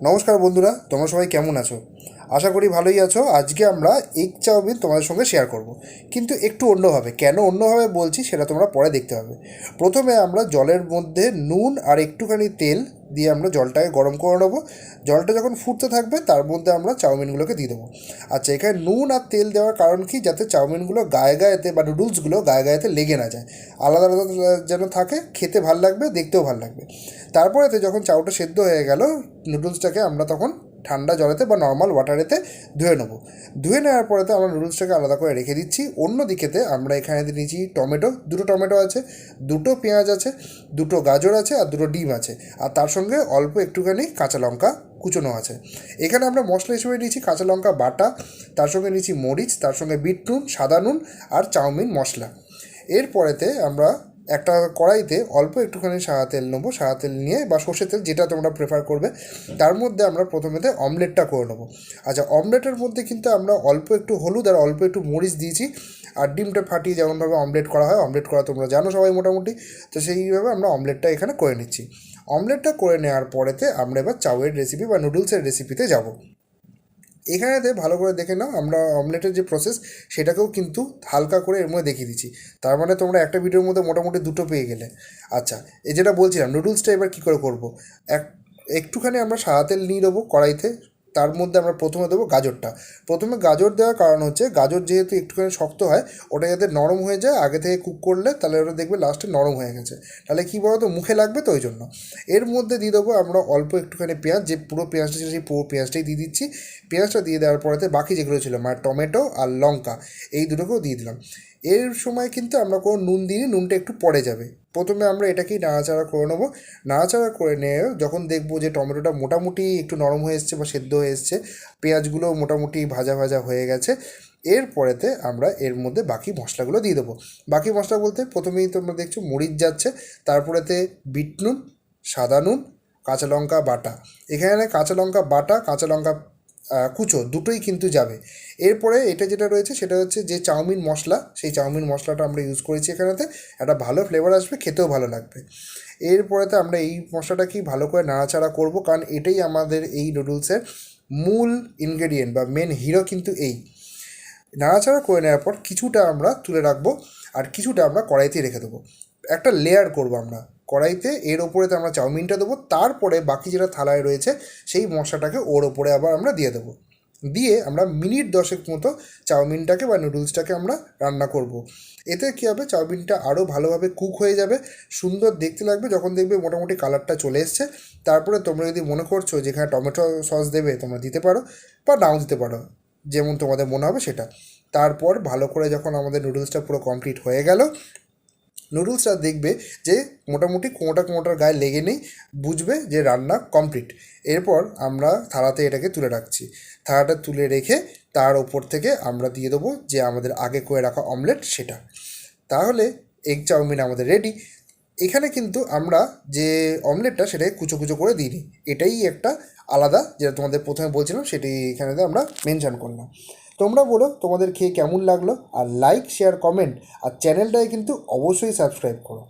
নমস্কার বন্ধুরা তোমরা সবাই কেমন আছো? আশা করি ভালোই আছো। আজকে আমরা এগ চাউমিন তোমাদের সঙ্গে শেয়ার করব। কিন্তু একটু অন্যভাবে, কেন অন্যভাবে বলছি সেটা তোমরা পরে দেখতে পাবে প্রথমে আমরা জলের মধ্যে নুন আর একটুখানি তেল দিয়ে আমরা জলটাকে গরম করে নেব। জলটা যখন ফুটতে থাকবে, তার মধ্যে আমরা চাউমিনগুলোকে দিয়ে দেবো। আচ্ছা এখানে নুন আর তেল দেওয়ার কারণ কি? যাতে চাউমিনগুলো গায়ে গায়েতে বা নুডলসগুলো গায়ে গায়েতে লেগে না যায়। আলাদা আলাদা যেন থাকে, খেতে ভালো লাগবে, দেখতেও ভালো লাগবে। তারপরেতে যখন চাউটা সেদ্ধ হয়ে গেল, নুডলসটাকে আমরা তখন ঠান্ডা জলেতে বা নর্মাল ওয়াটারেতে ধুয়ে নেব। ধুয়ে নেওয়ার পরেতে আমরা নুডলসটাকে আলাদা করে রেখে দিচ্ছি। অন্য দিকেতে আমরা এখানে নিয়েছি টমেটো। দুটো টমেটো আছে, দুটো পেঁয়াজ আছে, দুটো গাজর আছে আর দুটো ডিম আছে। আর তার সঙ্গে অল্প একটুখানি কাঁচা লঙ্কা কুচোনো আছে। এখানে আমরা মশলা হিসেবে নিয়েছি কাঁচা লঙ্কা, বাটা, তার সঙ্গে নিয়েছি মরিচ, তার সঙ্গে বিট নুন সাদা নুন আর চাউমিন মশলা। এরপরেতে আমরা একটা কড়াইতে অল্প একটুখানি সাদা তেল নেব। সাদা তেল নিয়ে বা সর্ষের তেল যেটা তোমরা প্রেফার করবে, তার মধ্যে আমরা প্রথমেতে অমলেটটা করে নেব। আচ্ছা অমলেটের মধ্যে কিন্তু আমরা অল্প একটু হলুদ আর অল্প একটু মরিচ দিয়েছি, আর ডিমটা ফাটিয়ে যেমনভাবে অমলেট করা হয় অমলেট করা তোমরা জানো সবাই মোটামুটি, তো সেইভাবে আমরা অমলেটটা এখানে করে নিচ্ছি। অমলেটটা করে নেওয়ার পরেতে আমরা এবার চাউয়ের রেসিপি বা নুডলসের রেসিপিতে যাব। এখানেতে ভালো করে দেখে নাও, আমরা অমলেটের যে প্রসেস সেটাকেও কিন্তু হালকা করে এর মধ্যে দেখিয়ে দিচ্ছি। তার মানে তোমরা একটা ভিডিওর মধ্যে মোটামুটি দুটো পেয়ে গেলে। আচ্ছা এই যেটা বলছিলাম নুডলসটা এবার কী করে করব? এক, একটুখানি আমরা সাদা তেল নিয়ে নেব কড়াইতে তার মধ্যে আমরা প্রথমে দেবো গাজরটা। প্রথমে গাজর দেওয়ার কারণ হচ্ছে, গাজর যেহেতু একটুখানি শক্ত হয়, ওটা যাতে নরম হয়ে যায়, আগে থেকে কুক করলে তাহলে ওটা দেখবে লাস্টে নরম হয়ে গেছে। তাহলে কী বলো তো মুখে লাগবে তো ওই জন্য এর মধ্যে দিয়ে দেবো আমরা অল্প একটুখানি পেঁয়াজ, যে পুরো পেঁয়াজটা ছিল সেই পুরো পেঁয়াজটাই দিয়ে দিচ্ছি। পেঁয়াজটা দিয়ে দেওয়ার পরেতে বাকি যেগুলো ছিল মানে টমেটো আর লঙ্কা, এই দুটোকেও দিয়ে দিলাম। এর সময় কিন্তু আমরা কোনো নুন দিইনি, নুনটা একটু পড়ে যাবে। প্রথমে আমরা এটাকেই নাড়াচাড়া করে নেব। নাড়াচাড়া করে নিয়ে যখন দেখব যে টমেটোটা মোটামুটি একটু নরম হয়ে এসছে বা সেদ্ধ হয়ে এসছে পেঁয়াজগুলো মোটামুটি ভাজা ভাজা হয়ে গেছে এরপরেতে আমরা এর মধ্যে বাকি মশলাগুলো দিয়ে দেবো। বাকি মশলা বলতে প্রথমেই তোমরা দেখছ মরিচ যাচ্ছে, তারপরেতে বিট নুন, সাদা নুন, কাঁচা লঙ্কা বাটা। এখানে কাঁচা লঙ্কা বাটা, কাঁচা লঙ্কা কুচো দুটোই কিন্তু যাবে। এরপরে এটা যেটা রয়েছে সেটা হচ্ছে যে চাউমিন মশলা, সেই চাউমিন মশলাটা আমরা ইউজ করেছি এখানেতে, একটা ভালো ফ্লেভার আসবে, খেতেও ভালো লাগবে। এরপরেতে আমরা এই মশলাটাকেই ভালো করে নাড়াচাড়া করব, কারণ এটাই আমাদের এই নুডলসের মূল ইনগ্রেডিয়েন্ট বা মেন হিরো কিন্তু এই। নাড়াচাড়া করে নেওয়ার পর কিছুটা আমরা তুলে রাখব, আর কিছুটা আমরা কড়াইতে রেখে দেবো। একটা লেয়ার করব আমরা। কড়াইতে, এর ওপরেতে আমরা চাউমিনটা দেবো, তারপরে বাকি যেটা থালায় রয়েছে, সেই মশলাটাকে ওর ওপরে আবার আমরা দিয়ে দেবো। দিয়ে আমরা মিনিট দশেক মতো চাউমিনটাকে বা নুডলসটাকে আমরা রান্না করব। এতে কী হবে, চাউমিনটা আরও ভালোভাবে কুক হয়ে যাবে, সুন্দর দেখতে লাগবে, যখন দেখবে মোটামুটি কালারটা চলে এসছে। তারপরে তোমরা যদি মনে করছ যেখানে টমেটো সস দেবে, তোমরা দিতে পারো বা নাও দিতে পারো, যেমন তোমাদের মনে হবে সেটা। তারপর ভালো করে যখন আমাদের নুডলসটা পুরো কমপ্লিট হয়ে গেল নুডলসটা দেখবে যে মোটামুটি কোঁটা কোঁটার গায়ে লেগে নেই, বুঝবে যে রান্না কমপ্লিট এরপর আমরা থালাতে এটাকে তুলে রাখছি। থালাটা তুলে রেখে তার ওপর থেকে আমরা দিয়ে দেবো যে আমাদের আগে করে রাখা অমলেট সেটা। তাহলে এগ চাউমিন আমাদের রেডি এখানে কিন্তু আমরা যে অমলেটটা সেটাকে কুচো কুচো করে দিইনি। এটাই একটা আলাদা, যেটা তোমাদের প্রথমে বলছিলাম সেটি এখানেতে আমরা মেনশন করলাম। তোমরা বলো তোমাদের খেয়ে কেমন লাগল, আর লাইক শেয়ার কমেন্ট আর চ্যানেলটাকে কিন্তু অবশ্যই সাবস্ক্রাইব করো।